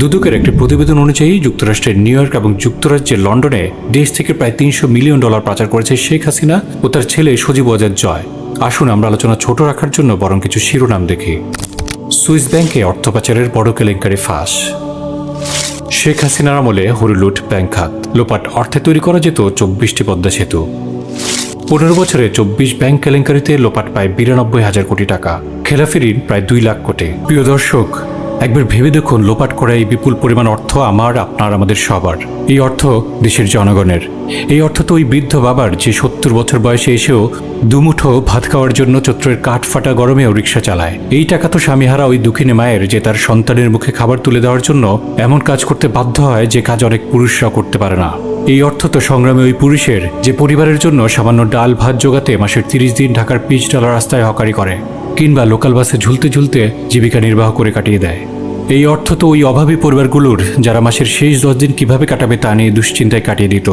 দুদকের একটি প্রতিবেদন অনুযায়ী যুক্তরাষ্ট্রের নিউ ইয়র্ক এবং যুক্তরাজ্যের লন্ডনে দেশ থেকে প্রায় তিনশো মিলিয়ন ডলার পাচার করেছে শেখ হাসিনা ও তার ছেলে সজীব ওয়াজেদ জয়। আসুন আমরা আলোচনা ছোট রাখার জন্য বরং কিছু শিরোনাম দেখি। সুইস ব্যাংকে অর্থ পাচারের বড় কেলেঙ্কারি ফাঁস। শেখ হাসিনার আমলে হরিলুট ব্যাংক খাত। লোপাট অর্থে তৈরি করা যেত চব্বিশটি পদ্মা সেতু। পনেরো বছরে চব্বিশ ব্যাংক কেলেঙ্কারিতে লোপাট পায় বিরানব্বই হাজার কোটি টাকা। খেলাফি ঋণ প্রায় দুই লাখ কোটি। প্রিয় দর্শক একবার ভেবে দেখুন, লোপাট করা এই বিপুল পরিমাণ অর্থ আমার, আপনার, আমাদের সবার। এই অর্থ দেশের জনগণের। এই অর্থ তো ওই বৃদ্ধ বাবার, যে সত্তর বছর বয়সে এসেও দুমুঠো ভাত খাওয়ার জন্য চত্রের কাঠ ফাটা গরমেও রিক্সা চালায়। এই টাকা তো স্বামীহারা ওই দুঃখিনী মায়ের, যে তার সন্তানের মুখে খাবার তুলে দেওয়ার জন্য এমন কাজ করতে বাধ্য হয়, যে কাজ অনেক পুরুষরা করতে পারে না। এই অর্থ তো সংগ্রামে ওই পুরুষের, যে পরিবারের জন্য সামান্য ডাল ভাত জোগাতে মাসের তিরিশ দিন ঢাকার পিচ ডালা রাস্তায় হকারি করে, কিংবা লোকাল বাসে ঝুলতে ঝুলতে জীবিকা নির্বাহ করে কাটিয়ে দেয়। এই অর্থ তো ওই অভাবী পরিবারগুলোর, যারা মাসের শেষ দশ দিন কীভাবে কাটাবে তা নিয়ে দুশ্চিন্তায় কাটিয়ে দিত।